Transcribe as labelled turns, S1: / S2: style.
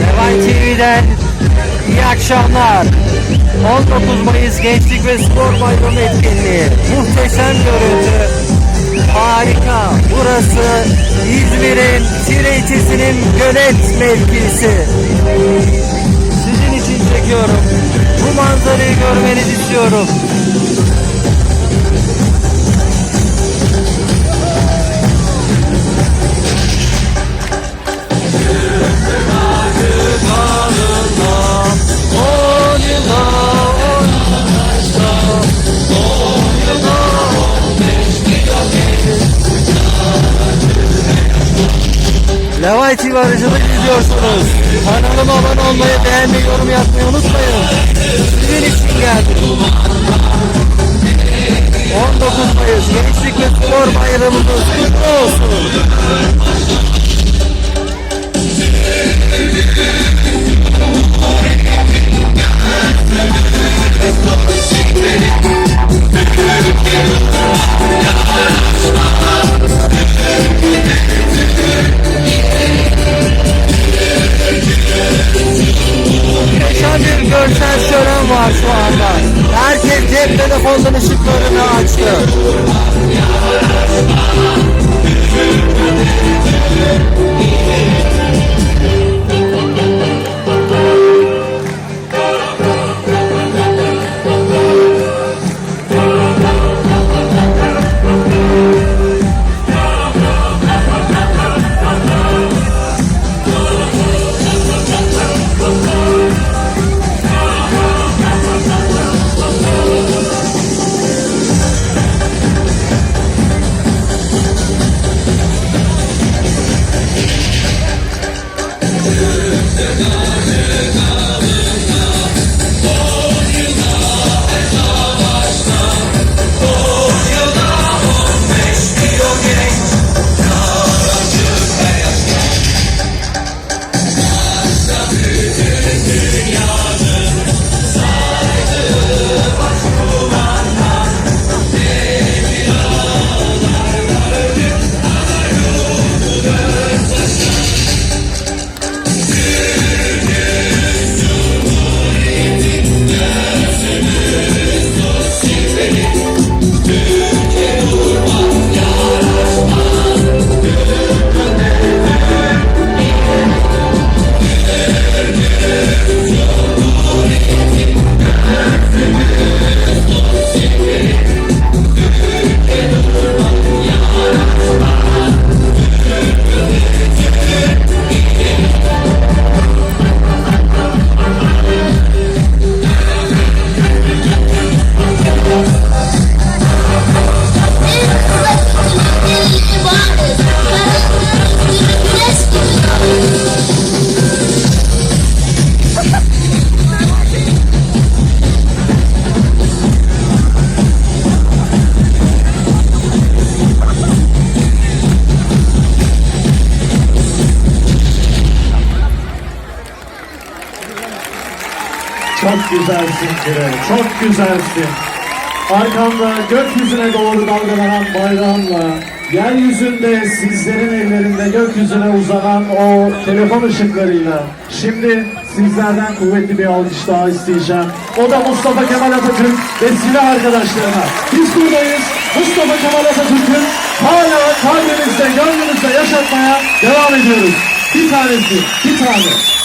S1: Levent TV'den iyi akşamlar. 19 Mayıs Gençlik ve Spor Bayramı etkinliği. Muhteşem görüntü. Harika. Burası İzmir'in Tire ilçesinin gölet mevkisi. Sizin için çekiyorum. Bu manzarayı görmenizi istiyorum. Levay TV aracılık izliyorsunuz. Kanalıma abone olmayı, beğenmeyi, yorum yapmayı unutmayın. Sizin için geldim. 19 Mayıs Gençlik ve Spor Bayramımız kutlu olsun. Şu anda. Herkes cep telefonunun ışıklarını açtı.
S2: Çok güzelsin Kire, çok güzelsin. Arkanda gökyüzüne doğru dalgalanan bayrağınla, yeryüzünde sizlerin ellerinde gökyüzüne uzanan o telefon ışıklarıyla, şimdi sizlerden kuvvetli bir alkış daha isteyeceğim. O da Mustafa Kemal Atatürk ve silah arkadaşlarına. Biz buradayız. Mustafa Kemal Atatürk'ün hala kalbimizde, gönlümüzde yaşatmaya devam ediyoruz. Bir tanesi, bir tane.